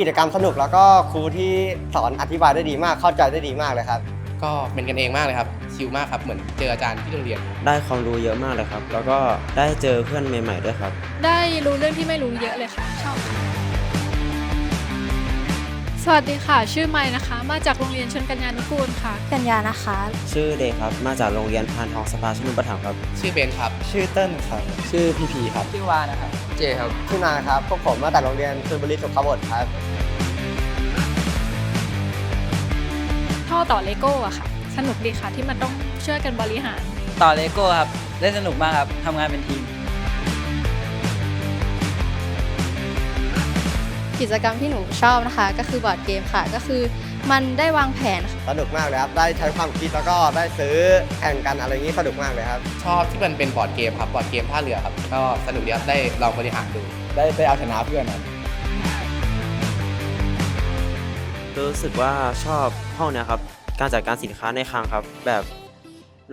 กิจกรรมสนุกแล้วก็ครูที่สอนอธิบายได้ดีมากเข้าใจได้ดีมากเลยครับ ก็เป็นกันเองมากเลยครับชิลมากครับเหมือนเจออาจารย์ที่โรงเรียน ได้ความรู้เยอะมากเลยครับ แล้วก็ได้เจอเพื่อนใหม่ๆด้วยครับ ได้รู้เรื่องที่ไม่รู้เยอะเลยค่ะชอบค่ะส วัสดีค่ะ ชื่อไม้นะคะ มาจากโรงเรียนชนกัญญานุกูลค่ะ กัญญานะคะ ชื่อเดย์ครับ มาจากโรงเรียนพานทองสภาชนุปถัมภ์ครับ ชื่อเบนครับ ชื่อเติ้ลครับ ชื่อพีพีครับ ชื่อวานะครับ เจครับ ชื่อนาครับ พวกผมมาจากโรงเรียนชลบุรีสุขบดครับ ท่อต่อเลโก้อะค่ะ สนุกดีค่ะที่มันต้องช่วยกันบริหาร ต่อเลโก้ครับเล่นสนุกมากครับทำงานเป็นทีม กิจกรรมที่หนูชอบนะคะ ก็คือบอร์ดเกมค่ะ ก็คือมันได้วางแผนค่ะสนุกมากเลยครับ ได้ใช้ความคิดแล้วก็ได้ซื้อแข่งกันอะไรอย่างนี้สนุกมากเลยครับ ชอบที่มันเป็นบอร์ดเกมครับบอร์ดเกมท่าเรือครับก็สนุกดีครับได้ลองบริหารดู ได้ได้เอาชนะเพื่อนครับรู้สึกว่าชอบห้องเนี้ยครับ การจัดการสินค้าในคลังครับ แบบ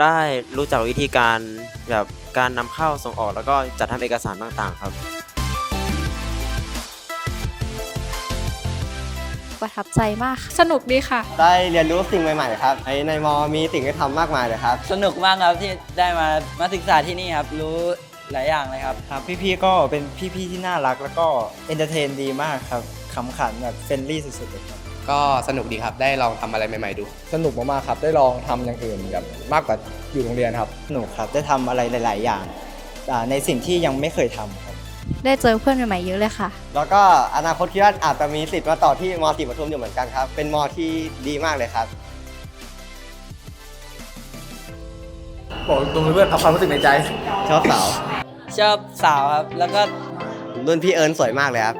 ได้รู้จักวิธีการแบบการนำเข้าส่งออกแล้วก็จัดทำเอกสารต่างๆ ครับ ประทับใจมากค่ะสนุกดีค่ะ ได้เรียนรู้สิ่งใหม่ๆครับในในมอมีสิ่งให้ทำมากมายเลยครับ สนุกมากครับที่ได้มามาศึกษาที่นี่ครับ รู้หลายอย่างเลยครับ ครับพี่ๆก็เป็นพี่ๆที่น่ารัก แล้วก็เอนเตอร์เทนดีมากครับขำขันแบบเฟรนลี่สุดๆเลยครับก็สนุกดีครับได้ลองทำอะไรใหม่ๆดู สนุกมากๆครับ ได้ลองทำอย่างอื่นแบบมากกว่าอยู่โรงเรียนครับ สนุกครับได้ทำอะไรหลาย ๆ อย่างอ่าในสิ่งที่ยังไม่เคยทำครับ ได้เจอเพื่อนใหม่ๆเยอะเลยค่ะ แล้วก็อนาคตคิดว่าอาจจะมีสิทธิ์มาต่อที่มอสีปทุมอยู่เหมือนกันครับ เป็นมอที่ดีมากเลยครับ บอกตรงเพื่อนเอาความรู้สึกในใจ ชอบสาว ชอบสาวครับ แล้วก็รุ่นพี่เอิญสวยมากเลยครับ